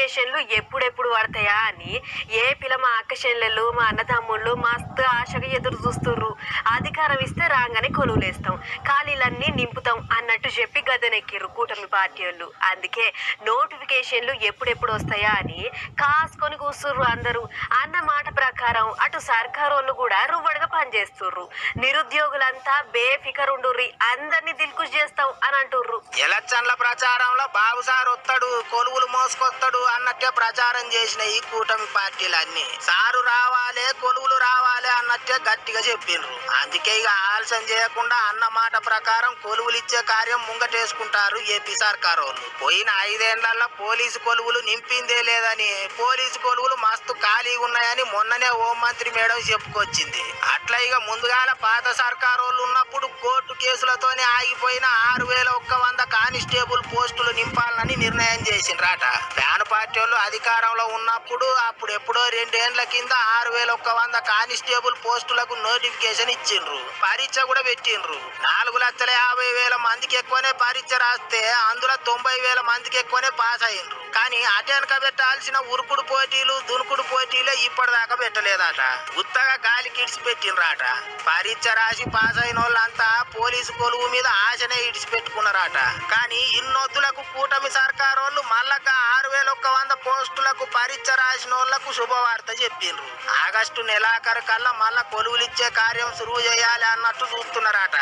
నోటిఫికేషన్లు ఎప్పుడెప్పుడు పడతాయా అని ఏ పిల్ల మా అక్క చెల్లెళ్ళు మా అన్నదమ్ముళ్ళు మస్తు ఆశగా ఎదురు చూస్తుర్రు. అధికారం ఇస్తే రాగానే కొలువులేస్తాం. ఖాళీలన్నీ నింపుతాం అన్నట్టు చెప్పి గదనెక్కిర్రు కూటమి పార్టీ వాళ్ళు. అందుకే నోటిఫికేషన్లు ఎప్పుడెప్పుడు వస్తాయా అని కాసుకొని కూర్చుర్రు అందరూ. అన్న మాట ప్రకారం అటు సర్కారు వాళ్ళు కూడా రువ్వడుగా పనిచేస్తుర్రు నిరుద్యోగులంతా బేఫికరుండుర్రి. అందరినీ దిల్కుష్ చేస్తాం అని అంటుర్రు. ఎలక్షన్ల ప్రచారంలో బాబు సార్ వస్తాడు కొలువులు మోసుకొస్తాడు అన్నట్టే ప్రచారం చేసిన ఈ కూటమి పార్టీలన్నీ. సారు రావాలే కొలువులు రావాలే అన్నట్టే గట్టిగా చెప్పిండ్రు. అందుకే ఇక ఆలస్యం చేయకుండా అన్న మాట ప్రకారం కొలువులు ఇచ్చే కార్యం ముంగటేసుకుంటారు ఏపీ సర్కారు పోయిన ఐదేళ్ళలో పోలీసు కొలువులు నింపిందే లేదని పోలీసు కొలువులు మస్తు ఖాళీగా ఉన్నాయని మొన్ననే హోంమంత్రి మేడం చెప్పుకొచ్చింది. అట్లా ఇక ముందుగాల పాత సర్కారు వాళ్ళు ఉన్నప్పుడు కోర్టు కేసులతోనే ఆగిపోయిన ఆరు వేల ఒక్క వంద కానిస్టేబుల్ పోస్టులు నింపాలని నిర్ణయం చేసిండ్రట. ఫ్యాన్ పార్టీ వాళ్ళు అధికారంలో ఉన్నప్పుడు అప్పుడు ఎప్పుడో రెండేండ్ల కింద ఆరు వేల ఒక్క వంద కానిస్టేబుల్ పోస్టులకు నోటిఫికేషన్ ఇచ్చిండ్రు. పరీక్ష కూడా పెట్టిండ్రు. నాలుగు లక్షల యాభై వేల మందికి ఎక్కువనే పరీక్ష రాస్తే అందులో తొంభై వేల మందికి ఎక్కువనే పాస్ అయ్యిండ్రు. కానీ అటెనక పెట్టాల్సిన ఉరుకుడు పోటీలు దునుకుడు పోటీలే ఇప్పటిదాకా పెట్టలేదట. ఉత్తగా గాలి కిడిచి పెట్టినరాట పరీక్ష రాసి పాస్ అయిన వాళ్ళంతా పోలీసు కొలువు మీద ఆశనే ఇడిచి పెట్టుకున్నారట కానీ ఇన్నొద్దులకు కూటమి సర్కారు వాళ్ళు మళ్ళా ఆరు వేల ఒక్క వంద పోస్టులకు పరీక్ష రాసిన వాళ్ళకు శుభవార్త చెప్పిండ్రు. ఆగస్టు నెలాఖరు కల్లా మళ్ళా కొలువులిచ్చే కార్యం సురువు చేయాలి అన్నట్టు చూస్తున్నారట.